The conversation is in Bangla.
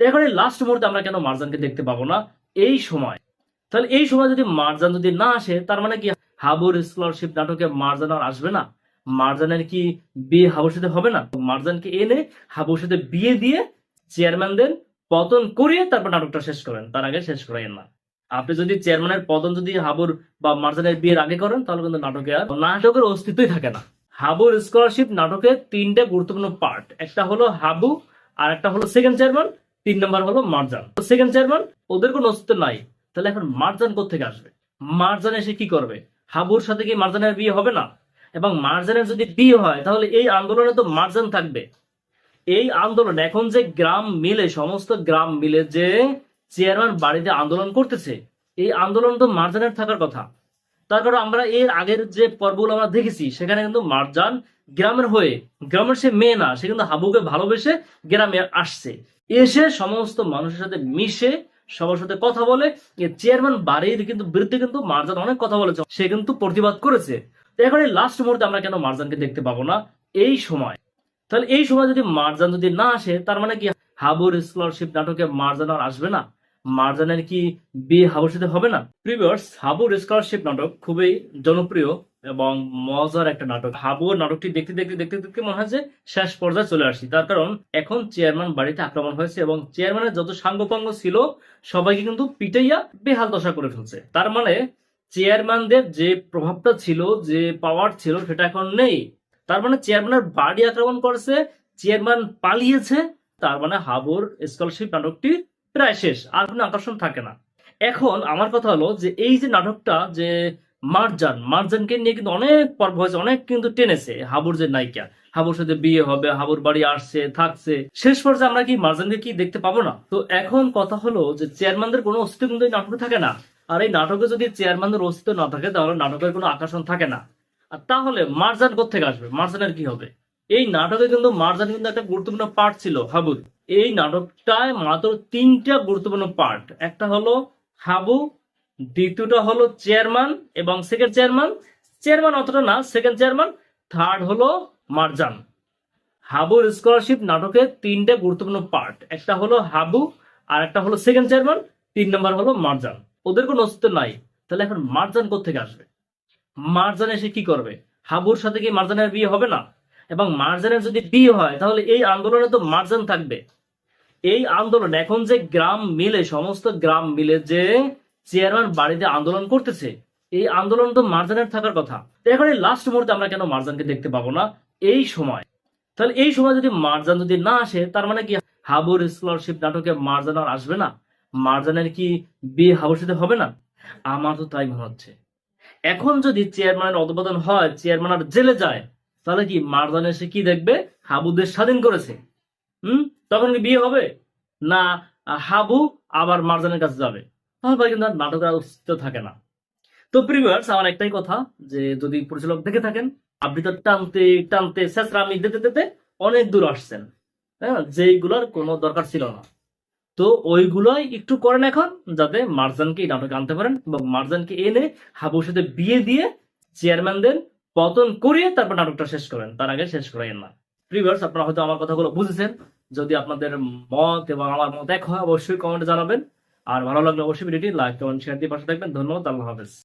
এখন লাস্ট মুহূর্তে আমরা কেন মারজানকে দেখতে পাবো না? এই সময়। তাহলে এই সময় যদি মারজান যদি না আসে, তার মানে কি হাবুর স্কলারশিপ নাটকে মারজান আর আসবে না? মারজানের কি বিয়ে হাবুর সাথে হবে না? মারজানকে এনে হাবুর সাথে বিয়ে দিয়ে চেয়ারম্যানদের পতন করিয়ে তারপর নাটকটা শেষ করেন। তার আগে শেষ করেন না। আপনি যদি চেয়ারম্যানের পতন যদি হাবুর বা মার্জানের বিয়ের আগে করেন, তাহলে কিন্তু নাটকে আর নাটকের অস্তিত্বই থাকে না। হাবুর স্কলারশিপ নাটকের তিনটে গুরুত্বপূর্ণ পার্ট একটা হলো হাবু, আর একটা হলো সেকেন্ড চেয়ারম্যান তিন নম্বর হলো মার্জান। সেকেন্ড চেয়ারম্যান ওদের কোনো অস্তিত্ব নাই। তাহলে এখন মার্জান কোথেকে আসবে? মার্জান এসে কি করবে? হাবুর সাথে কি মার্জানের বিয়ে হবে না? এবং মার্জানের যদি বিয়ে হয়, তাহলে এই আন্দোলনে তো মার্জান থাকবে। এই আন্দোলন, এখন যে গ্রাম মিলে, সমস্ত গ্রাম মিলে যে চেয়ারম্যান বাড়িতে আন্দোলন করতেছে, এই আন্দোলন তো মার্জানের থাকার কথা। তার কারণ আমরা এর আগের যে পর্বগুলো আমরা দেখেছি, সেখানে কিন্তু মার্জান গ্রামের হয়ে, গ্রামের সে মেয়ে না, সে কিন্তু হাবুকে ভালোবেসে গ্রামে আসছে। এসে সমস্ত মানুষের সাথে মিশে সবার সাথে কথা বলে চেয়ারম্যান বাড়ির কিন্তু বিরুদ্ধে কিন্তু মার্জান অনেক কথা বলেছে, সে কিন্তু প্রতিবাদ করেছে। এখন এই লাস্ট মুহূর্তে আমরা কেন মার্জানকে দেখতে পাবো না? এই সময়। তাহলে এই সময় যদি মারজান যদি না আসে, তার মানে কি হাবুর স্কলারশিপ নাটকে মারজান আর আসবে না? মার্জানের কি বিয়ে হাবুর সাথে হবে না? প্রিভিয়ার্স হাবুর স্কলারশিপ নাটক খুবই জনপ্রিয় এবং মজার একটা নাটক। হাবুর নাটকটি দেখতে দেখতে দেখতে দেখতে মনে হয় যে শেষ পর্যায়ে চলে আসি। তার কারণ এখন চেয়ারম্যান বাড়িতে আক্রমণ হয়েছে এবং চেয়ারম্যানের যত সাঙ্গপাঙ্গ ছিল, সবাইকে কিন্তু পিটাইয়া বেহাল দশা করে ফেলছে। তার মানে চেয়ারম্যানদের যে প্রভাবটা ছিল, যে পাওয়ার ছিল, সেটা এখন নেই। তার মানে চেয়ারম্যানের বাড়ি আক্রমণ করেছে চেয়ারম্যান পালিয়েছে, তার মানে হাবুর স্কলারশিপ নাটকটি প্রায় শেষ, আর কোনো আকর্ষণ থাকে না। এখন আমার কথা হলো যে, এই যে নাটকটা যে মারজান, মারজানকে নিয়ে কিন্তু অনেক পর্ব হয়েছে, অনেক কিন্তু টেনেছে হাবুর যে নায়িকা। হাবুর সাথে বিয়ে হবে, হাবুর বাড়ি আসছে, থাকছে। শেষ পর্যায়ে আমরা কি মারজানকে কি দেখতে পাবো না? তো এখন কথা হলো যে, চেয়ারম্যানদের কোনো অস্তিত্ব কিন্তু নাটকে থাকে না। আর এই নাটকে যদি চেয়ারম্যানদের অস্তিত্ব না থাকে, তাহলে নাটকের কোনো আকর্ষণ থাকে না। আর তাহলে মারজান কোথেকে আসবে? মারজানের কি হবে? এই নাটকে কিন্তু মারজান কিন্তু একটা গুরুত্বপূর্ণ পার্ট ছিল হাবুর। এই নাটকটায় মাত্র তিনটা গুরুত্বপূর্ণ পার্ট একটা হলো হাবু, দ্বিতীয়টা হলো চেয়ারম্যান এবং সেকেন্ড চেয়ারম্যান চেয়ারম্যান অতটা না সেকেন্ড চেয়ারম্যান থার্ড হলো মারজান। হাবুর স্কলারশিপ নাটকের তিনটে গুরুত্বপূর্ণ পার্ট একটা হলো হাবু আর একটা হলো সেকেন্ড চেয়ারম্যান তিন নম্বর হলো মারজান। ওদের কোনো অস্তিত্ব নাই। তাহলে এখন মারজান কোথেকে আসবে? মারজান এসে কি করবে? হাবুর সাথে কি মারজানের বিয়ে হবে না? এবং মারজানের যদি বিয়ে হয়, তাহলে এই আন্দোলনে তো মারজান থাকবে। এই আন্দোলন, এখন যে গ্রাম মিলে, সমস্ত গ্রাম মিলে যে চেয়ারম্যান বাড়িতে আন্দোলন করতেছে, এই আন্দোলন তো মারজানের থাকার কথা। এখন এই লাস্ট মুহূর্তে আমরা কেন মারজানকে দেখতে পাবো না? এই সময়। তাহলে এই সময় যদি মারজান যদি না আসে, তার মানে কি হাবুর স্কলারশিপ নাটকে মারজান আর আসবে না? মারজানের কি বিয়ে হাবুর সাথে হবে না? আমার তো তাই মনে হচ্ছে। এখন যদি চেয়ারম্যানের অধপতন হয়, চেয়ারম্যান আর জেলে যায়, তাহলে কি মারজান এসে কি দেখবে? হাবুদের স্বাধীন করেছে। হুম? তখন কি বিয়ে হবে? না, হাবু আবার মারজানের কাছে যাবে। তাহলে ভাই কিন্তু আর নাটকের আর অস্তিত্ব থাকে না। তো প্রিভিয়ার্স আমার একটাই কথা, যে যদি পরিচালক দেখে থাকেন, আপনি তো টানতে টানতে শেষরামি দিতে দিতে অনেক দূর আসছেন। হ্যাঁ যেইগুলোর কোনো দরকার ছিল না। তো ওইগুলোই একটু করেন এখন, যাতে মারজানকে এই নাটকে আনতে পারেন এবং মারজানকে এনে হাবুর সাথে বিয়ে দিয়ে চেয়ারম্যানদের পতন করিয়ে তারপর নাটকটা শেষ করেন। তার আগে শেষ করেন না। প্রিভিয়ার্স আপনারা হয়তো আমার কথাগুলো বুঝেছেন। যদি আপনাদের মত এবং আমার মত এক হয়, অবশ্যই কমেন্ট জানাবেন। আর ভালো লাগলে অবশ্যই ভিডিওটি লাইক কমেন্ট শেয়ার দিয়ে পাশে থাকবেন। ধন্যবাদ, আল্লাহ হাফেজ।